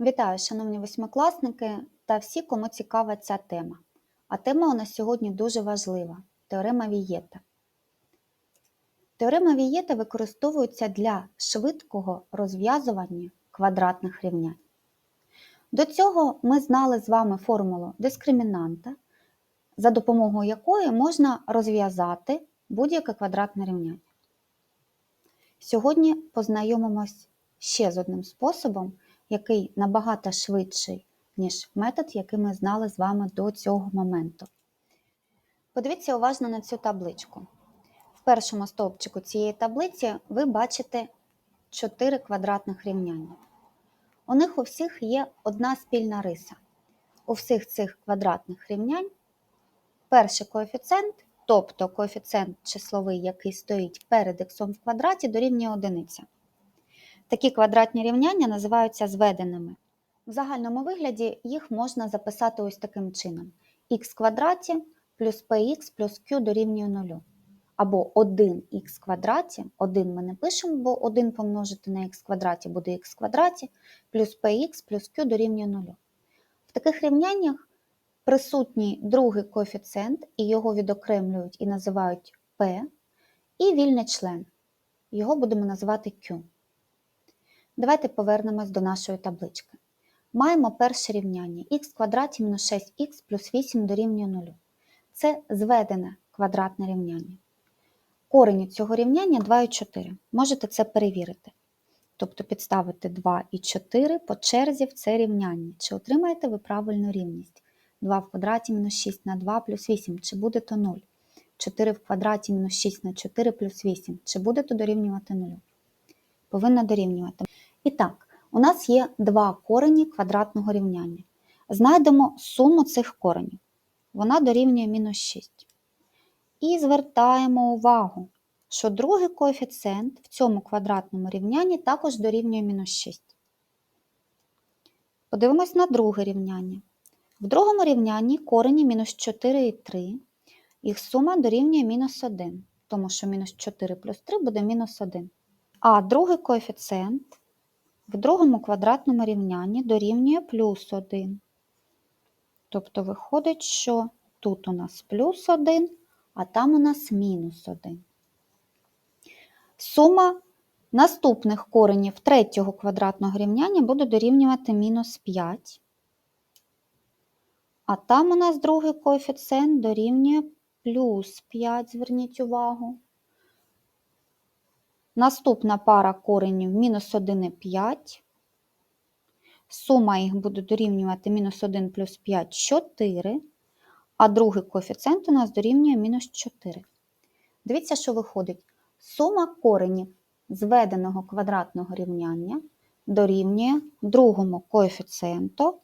Вітаю, шановні восьмикласники та всі, кому цікава ця тема. А тема у нас сьогодні дуже важлива теорема Вієта. Теорема Вієта використовується для швидкого розв'язування квадратних рівнянь. До цього ми знали з вами формулу дискримінанта, за допомогою якої можна розв'язати будь-яке квадратне рівняння. Сьогодні познайомимось ще з одним способом, який набагато швидший, ніж метод, який ми знали з вами до цього моменту. Подивіться уважно на цю табличку. В першому стовпчику цієї таблиці ви бачите 4 квадратних рівняння. У них у всіх є одна спільна риса. У всіх цих квадратних рівнянь перший коефіцієнт, тобто коефіцієнт числовий, який стоїть перед х в квадраті, дорівнює одиниця. Такі квадратні рівняння називаються зведеними. В загальному вигляді їх можна записати ось таким чином: х квадраті плюс px плюс q дорівнює 0. Або 1х квадраті, 1 ми не пишемо, бо 1 помножити на х квадраті буде х квадраті, плюс px плюс q дорівнює 0. В таких рівняннях присутній другий коефіцієнт, і його відокремлюють і називають p, і вільний член. Його будемо називати q. Давайте повернемось до нашої таблички. Маємо перше рівняння х квадраті мінус 6х плюс 8 дорівнює 0. Це зведене квадратне рівняння. Корені цього рівняння 2 і 4. Можете це перевірити. Тобто підставити 2 і 4 по черзі в це рівняння. Чи отримаєте ви правильну рівність? 2 в квадраті мінус 6 на 2 плюс 8, чи буде то 0? 4 в квадраті мінус 6 на 4 плюс 8, чи буде то дорівнювати 0? Повинна дорівнювати. І так, у нас є два корені квадратного рівняння. Знайдемо суму цих коренів. Вона дорівнює мінус 6. І звертаємо увагу, що другий коефіцієнт в цьому квадратному рівнянні також дорівнює мінус 6. Подивимось на друге рівняння. В другому рівнянні корені мінус 4 і 3, їх сума дорівнює мінус 1, тому що мінус 4 плюс 3 буде мінус 1. А другий коефіцієнт в другому квадратному рівнянні дорівнює плюс 1. Тобто виходить, що тут у нас плюс 1, а там у нас мінус 1. Сума наступних коренів третього квадратного рівняння буде дорівнювати мінус 5. А там у нас другий коефіцієнт дорівнює плюс 5, зверніть увагу. Наступна пара коренів мінус 1 і 5. Сума їх буде дорівнювати мінус 1 плюс 5 4, а другий коефіцієнт у нас дорівнює мінус 4. Дивіться, що виходить. Сума коренів зведеного квадратного рівняння дорівнює другому коефіцієнту,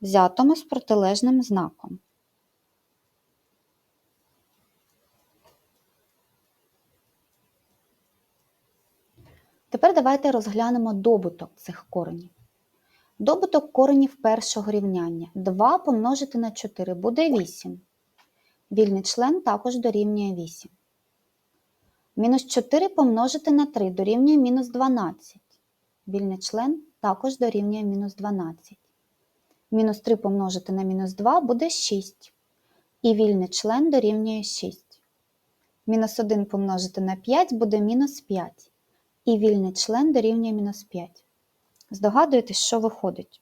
взятому з протилежним знаком. Тепер давайте розглянемо добуток цих коренів. Добуток коренів першого рівняння 2 помножити на 4 буде 8. Вільний член також дорівнює 8. Мінус 4 помножити на 3 дорівнює мінус 12. Вільний член також дорівнює мінус 12. Мінус 3 помножити на мінус 2 буде 6. І вільний член дорівнює 6. Мінус 1 помножити на 5 буде мінус 5 і вільний член дорівнює мінус 5. Здогадуєтесь, що виходить?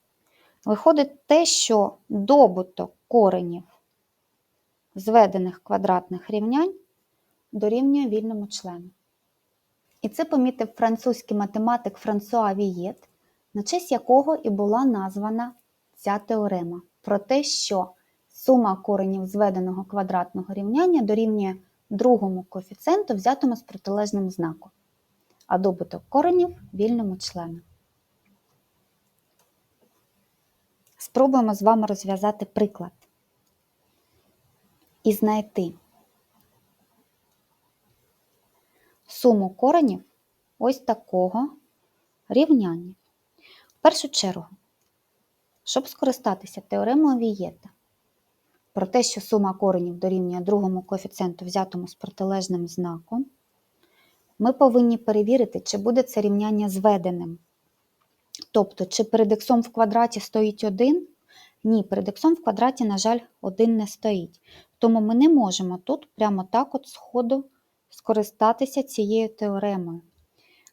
Виходить те, що добуток коренів зведених квадратних рівнянь дорівнює вільному члену. І це помітив французький математик Франсуа Вієт, на честь якого і була названа ця теорема про те, що сума коренів зведеного квадратного рівняння дорівнює другому коефіцієнту, взятому з протилежним знаком а добуток коренів вільному члену. Спробуємо з вами розв'язати приклад і знайти суму коренів ось такого рівняння. В першу чергу, щоб скористатися теоремою Вієта про те, що сума коренів дорівнює другому коефіцієнту, взятому з протилежним знаком, ми повинні перевірити, чи буде це рівняння зведеним. Тобто, чи перед х в квадраті стоїть 1? Ні, перед х в квадраті, на жаль, 1 не стоїть. Тому ми не можемо тут прямо так от сходу скористатися цією теоремою.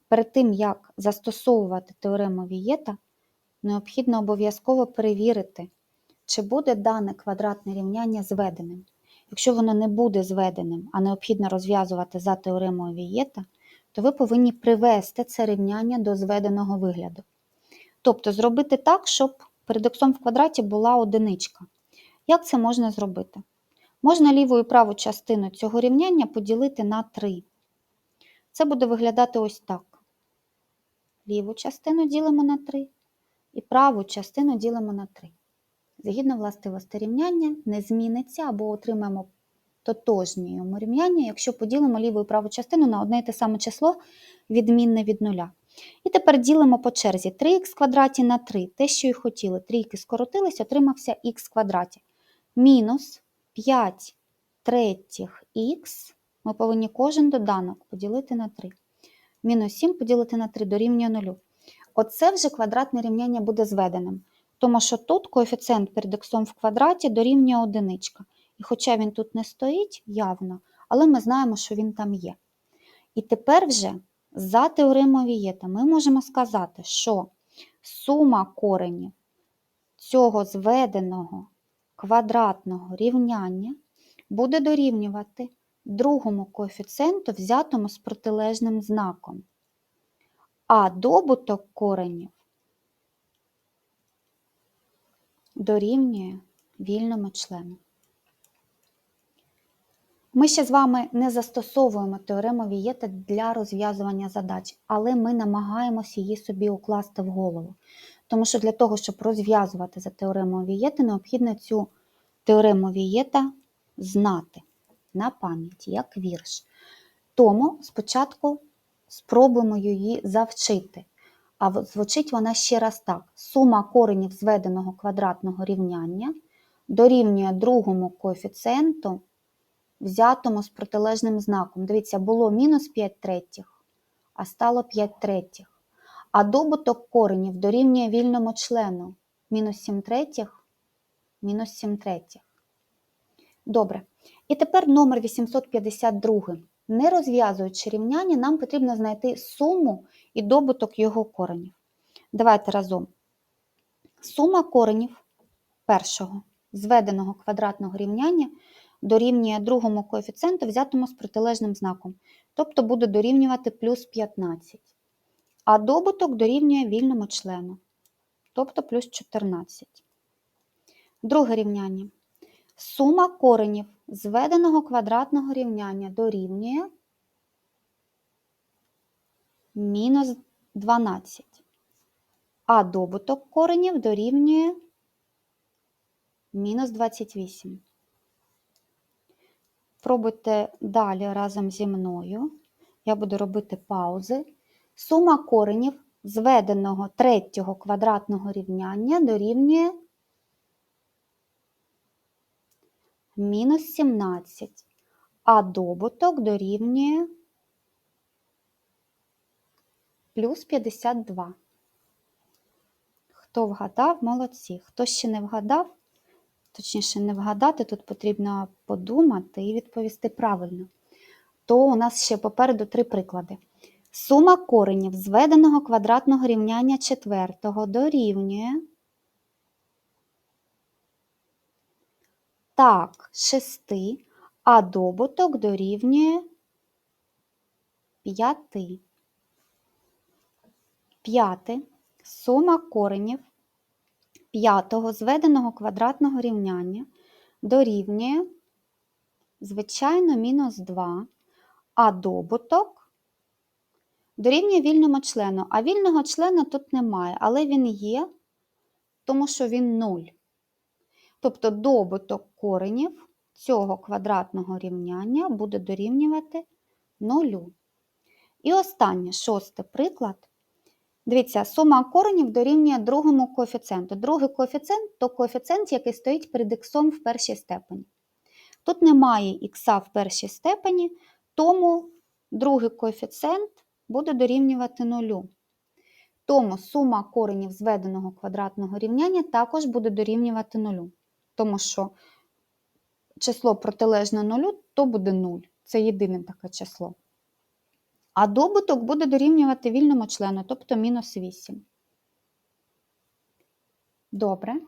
Перед тим, як застосовувати теорему Вієта, необхідно обов'язково перевірити, чи буде дане квадратне рівняння зведеним. Якщо воно не буде зведеним, а необхідно розв'язувати за теоремою Вієта, то ви повинні привести це рівняння до зведеного вигляду. Тобто зробити так, щоб перед х в квадраті була одиничка. Як це можна зробити? Можна ліву і праву частину цього рівняння поділити на 3. Це буде виглядати ось так. Ліву частину ділимо на 3 і праву частину ділимо на 3. Згідно властивості рівняння, не зміниться або отримаємо тотожні йому рівняння, якщо поділимо ліву і праву частину на одне і те саме число, відмінне від нуля. І тепер ділимо по черзі 3х квадраті на 3, те, що і хотіли. Трійки скоротились, отримався х квадраті. Мінус 5 третіх х, ми повинні кожен доданок поділити на 3. Мінус 7 поділити на 3 дорівнює 0. Оце вже квадратне рівняння буде зведеним. Тому що тут коефіцієнт перед х в квадраті дорівнює одиничка. І хоча він тут не стоїть явно, але ми знаємо, що він там є. І тепер вже за теоремою Вієта ми можемо сказати, що сума коренів цього зведеного квадратного рівняння буде дорівнювати другому коефіцієнту, взятому з протилежним знаком. А добуток коренів дорівнює вільному члену. Ми ще з вами не застосовуємо теорему Вієта для розв'язування задач, але ми намагаємося її собі укласти в голову. Тому що для того, щоб розв'язувати за теоремою Вієта, необхідно цю теорему Вієта знати на пам'яті, як вірш. Тому спочатку спробуємо її завчити. А звучить вона ще раз так: сума коренів зведеного квадратного рівняння дорівнює другому коефіцієнту, взятому з протилежним знаком. Дивіться, було мінус 5 третіх, а стало 5 третіх. А добуток коренів дорівнює вільному члену мінус 7 третіх, мінус 7 третіх. Добре. І тепер номер 852. Не розв'язуючи рівняння, нам потрібно знайти суму і добуток його коренів. Давайте разом. Сума коренів першого зведеного квадратного рівняння дорівнює другому коефіцієнту, взятому з протилежним знаком, тобто буде дорівнювати плюс 15. А добуток дорівнює вільному члену, тобто плюс 14. Друге рівняння. Сума коренів зведеного квадратного рівняння дорівнює мінус 12, а добуток коренів дорівнює мінус 28. Пробуйте далі разом зі мною. Я буду робити паузи. Сума коренів зведеного третього квадратного рівняння дорівнює мінус 17, а добуток дорівнює плюс 52. Хто вгадав, молодці. Хто ще не вгадав, точніше, не вгадати, тут потрібно подумати і відповісти правильно. То у нас ще попереду три приклади. Сума коренів зведеного квадратного рівняння четвертого дорівнює так, 6, а добуток дорівнює 5. П'яте. Сума коренів п'ятого зведеного квадратного рівняння дорівнює, звичайно, мінус 2, а добуток дорівнює вільному члену. А вільного члена тут немає, але він є, тому що він 0. Тобто добуток коренів цього квадратного рівняння буде дорівнювати 0. І останнє, шостий приклад. Дивіться, сума коренів дорівнює другому коефіцієнту. Другий коефіцієнт то коефіцієнт, який стоїть перед х в першій степені. Тут немає х в першій степені, тому другий коефіцієнт буде дорівнювати нулю. Тому сума коренів зведеного квадратного рівняння також буде дорівнювати нулю. Тому що число протилежне нулю, то буде 0. Це єдине таке число. А добуток буде дорівнювати вільному члену, тобто мінус 8. Добре.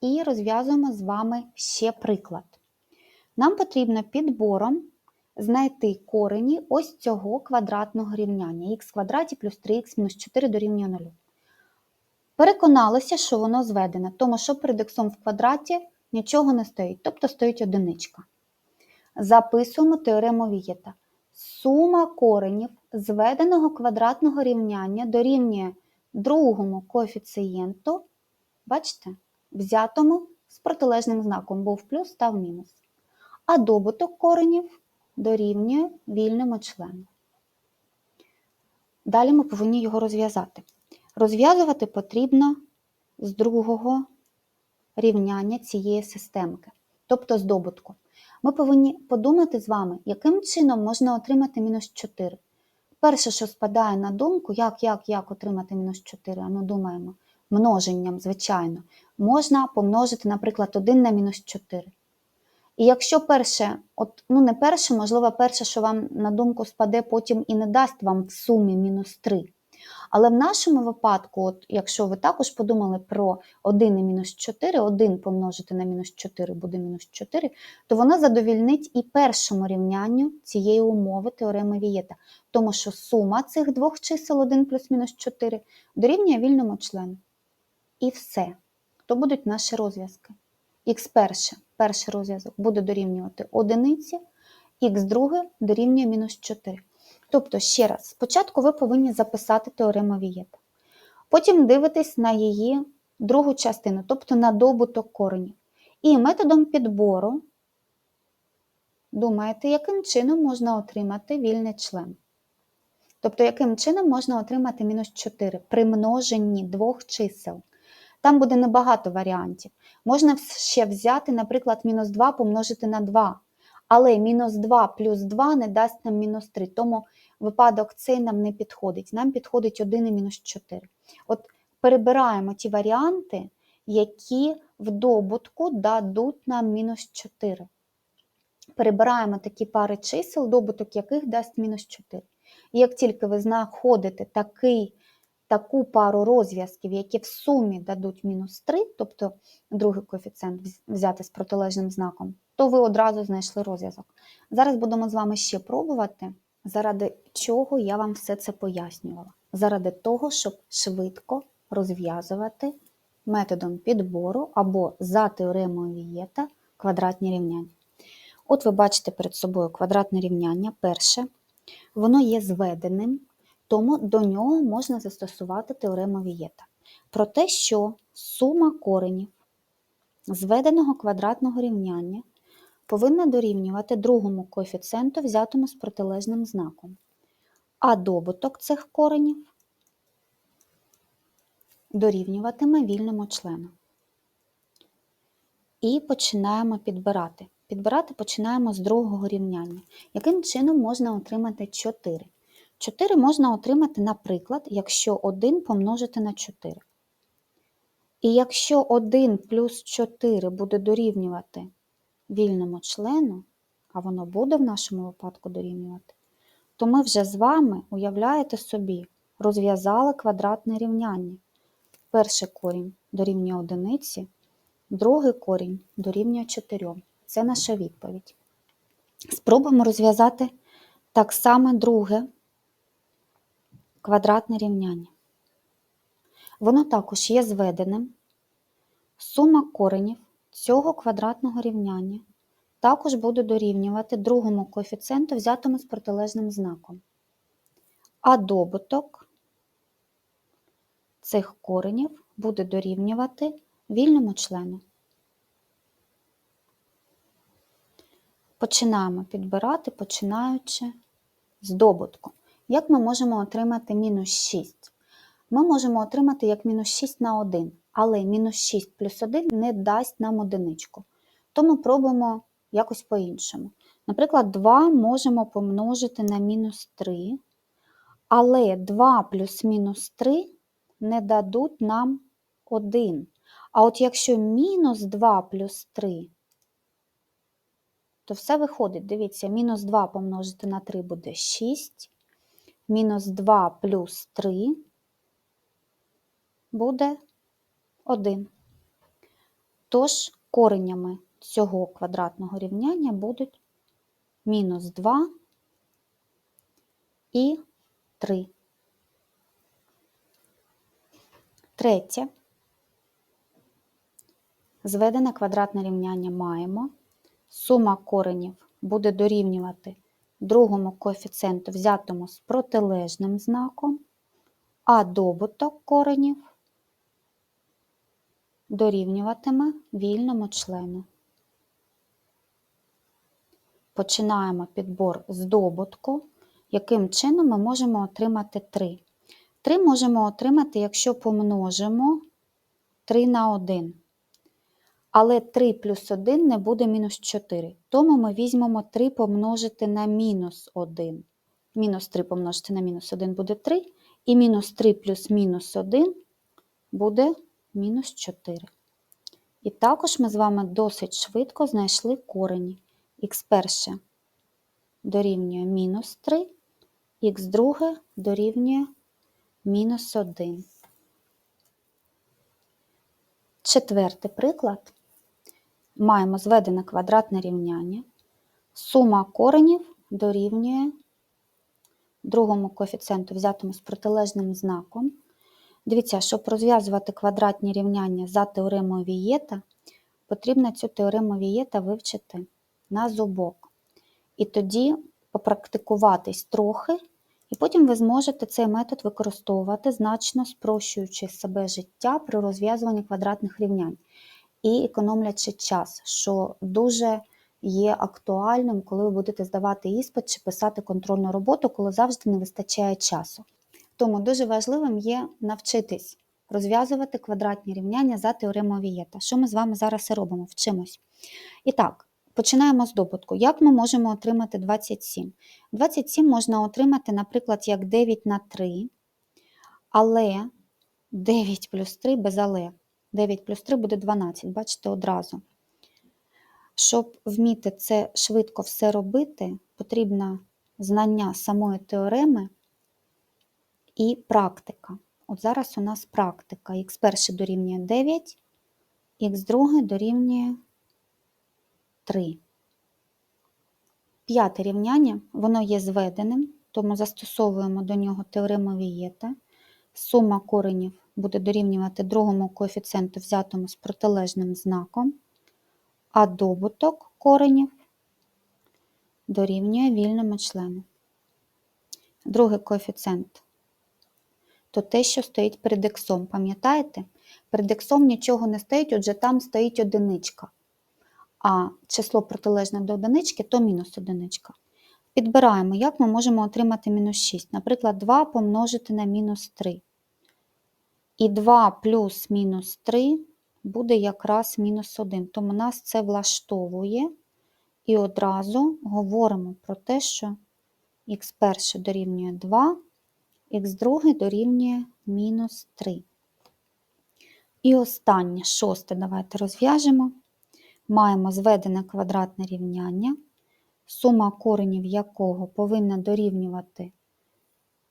І розв'язуємо з вами ще приклад. Нам потрібно підбором знайти корені ось цього квадратного рівняння х квадраті плюс 3х мінус 4 дорівнює 0. Переконалися, що воно зведене, тому що перед х в квадраті нічого не стоїть, тобто стоїть одиничка. Записуємо теорему Вієта. Сума коренів зведеного квадратного рівняння дорівнює другому коефіцієнту, бачите, взятому з протилежним знаком був плюс, став мінус. А добуток коренів дорівнює вільному члену. Далі ми повинні його розв'язати. Розв'язувати потрібно з другого рівняння цієї системки, тобто з добутку. Ми повинні подумати з вами, яким чином можна отримати мінус 4. Перше, що спадає на думку, як, як, як отримати мінус 4, а ми думаємо, множенням, звичайно, можна помножити, наприклад, 1 на мінус 4. І якщо перше, от, ну не перше, можливо, перше, що вам на думку спаде, потім і не дасть вам в сумі мінус 3. Але в нашому випадку, от, якщо ви також подумали про 1 і мінус 4, 1 помножити на мінус 4 буде мінус 4, то воно задовільнить і першому рівнянню цієї умови теореми Вієта. Тому що сума цих двох чисел 1 плюс мінус 4 дорівнює вільному члену. І все. То будуть наші розв'язки. Х перше, перший розв'язок буде дорівнювати одиниці, х друге дорівнює мінус 4. Тобто, ще раз, спочатку ви повинні записати теорему Вієта. Потім дивитесь на її другу частину, тобто на добуток коренів. І методом підбору думаєте, яким чином можна отримати вільний член. Тобто, яким чином можна отримати мінус 4 при множенні двох чисел. Там буде небагато варіантів. Можна ще взяти, наприклад, мінус 2 помножити на 2. Але мінус 2 плюс 2 не дасть нам мінус 3. Тому випадок цей нам не підходить. Нам підходить 1 і мінус 4. От перебираємо ті варіанти, які в добутку дадуть нам мінус 4. Перебираємо такі пари чисел, добуток яких дасть мінус 4. І як тільки ви знаходите такий таку пару розв'язків, які в сумі дадуть мінус 3, тобто другий коефіцієнт взяти з протилежним знаком, то ви одразу знайшли розв'язок. Зараз будемо з вами ще пробувати, заради чого я вам все це пояснювала. Заради того, щоб швидко розв'язувати методом підбору або за теоремою Вієта квадратні рівняння. От ви бачите перед собою квадратне рівняння, перше, воно є зведеним тому до нього можна застосувати теорему Вієта про те, що сума коренів зведеного квадратного рівняння повинна дорівнювати другому коефіцієнту, взятому з протилежним знаком, а добуток цих коренів дорівнюватиме вільному члену. І починаємо підбирати. Підбирати починаємо з другого рівняння. Яким чином можна отримати 4? 4 можна отримати, наприклад, якщо 1 помножити на 4. І якщо 1 плюс 4 буде дорівнювати вільному члену, а воно буде в нашому випадку дорівнювати, то ми вже з вами, уявляєте собі, розв'язали квадратне рівняння. Перший корінь дорівнює одиниці, другий корінь дорівнює 4. Це наша відповідь. Спробуємо розв'язати так само друге квадратне рівняння. Воно також є зведеним. Сума коренів цього квадратного рівняння також буде дорівнювати другому коефіцієнту, взятому з протилежним знаком. А добуток цих коренів буде дорівнювати вільному члену. Починаємо підбирати, починаючи з добутку. Як ми можемо отримати мінус 6? Ми можемо отримати як мінус 6 на 1, але мінус 6 плюс 1 не дасть нам одиничку. Тому пробуємо якось по-іншому. Наприклад, 2 можемо помножити на мінус 3, але 2 плюс мінус 3 не дадуть нам 1. А от якщо мінус 2 плюс 3, то все виходить, дивіться, мінус 2 помножити на 3 буде 6, мінус 2 плюс 3 буде 1. Тож коренями цього квадратного рівняння будуть мінус 2 і 3. Третє. Зведене квадратне рівняння маємо. Сума коренів буде дорівнювати другому коефіцієнту, взятому з протилежним знаком, а добуток коренів дорівнюватиме вільному члену. Починаємо підбор з добутку, яким чином ми можемо отримати 3. 3 можемо отримати, якщо помножимо 3 на 1. Але 3 плюс 1 не буде мінус 4. Тому ми візьмемо 3 помножити на мінус 1. Мінус 3 помножити на мінус 1 буде 3. І мінус 3 плюс мінус 1 буде мінус 4. І також ми з вами досить швидко знайшли корені. Х перше дорівнює мінус 3, х друге дорівнює мінус 1. Четвертий приклад. Маємо зведене квадратне рівняння. Сума коренів дорівнює другому коефіцієнту, взятому з протилежним знаком. Дивіться, щоб розв'язувати квадратні рівняння за теоремою Вієта, потрібно цю теорему Вієта вивчити на зубок. І тоді попрактикуватись трохи, і потім ви зможете цей метод використовувати, значно спрощуючи себе життя при розв'язуванні квадратних рівнянь і економлячи час, що дуже є актуальним, коли ви будете здавати іспит чи писати контрольну роботу, коли завжди не вистачає часу. Тому дуже важливим є навчитись розв'язувати квадратні рівняння за теоремою Вієта. Що ми з вами зараз і робимо? Вчимось. І так, починаємо з добутку. Як ми можемо отримати 27? 27 можна отримати, наприклад, як 9 на 3, але 9 плюс 3 без але. 9 плюс 3 буде 12, бачите, одразу. Щоб вміти це швидко все робити, потрібно знання самої теореми і практика. От зараз у нас практика. Х перше дорівнює 9, х друге дорівнює 3. П'яте рівняння, воно є зведеним, тому застосовуємо до нього теорему Вієта. Сума коренів буде дорівнювати другому коефіцієнту, взятому з протилежним знаком, а добуток коренів дорівнює вільному члену. Другий коефіцієнт то те, що стоїть перед іксом. Пам'ятаєте? Перед іксом нічого не стоїть, отже там стоїть одиничка. А число протилежне до одинички то мінус одиничка. Підбираємо, як ми можемо отримати мінус 6. Наприклад, 2 помножити на мінус 3. І 2 плюс мінус 3 буде якраз мінус 1. Тому нас це влаштовує. І одразу говоримо про те, що х перше дорівнює 2, х друге дорівнює мінус 3. І останнє, шосте, давайте розв'яжемо. Маємо зведене квадратне рівняння, сума коренів якого повинна дорівнювати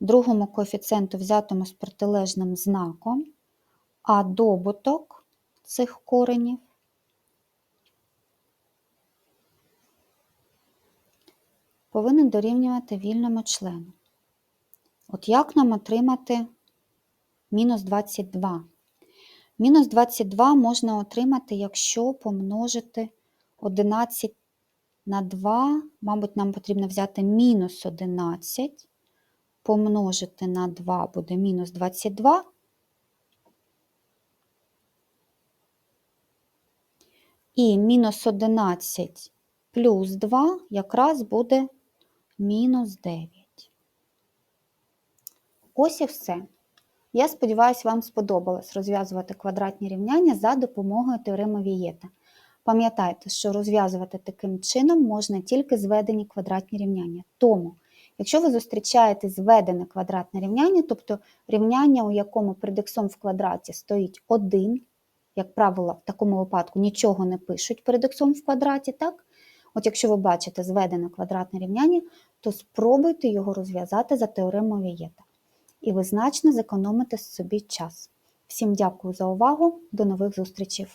другому коефіцієнту, взятому з протилежним знаком, а добуток цих коренів повинен дорівнювати вільному члену. От як нам отримати мінус 22? Мінус 22 можна отримати, якщо помножити 11 на 2, мабуть, нам потрібно взяти мінус 11, помножити на 2 буде мінус 22. І мінус 11 плюс 2 якраз буде мінус 9. Ось і все. Я сподіваюся, вам сподобалось розв'язувати квадратні рівняння за допомогою теореми Вієта. Пам'ятайте, що розв'язувати таким чином можна тільки зведені квадратні рівняння. Тому, Якщо ви зустрічаєте зведене квадратне рівняння, тобто рівняння, у якому перед іксом в квадраті стоїть 1, як правило, в такому випадку нічого не пишуть перед іксом в квадраті, так? От якщо ви бачите зведене квадратне рівняння, то спробуйте його розв'язати за теоремою Вієта. І ви значно зекономите собі час. Всім дякую за увагу, до нових зустрічей!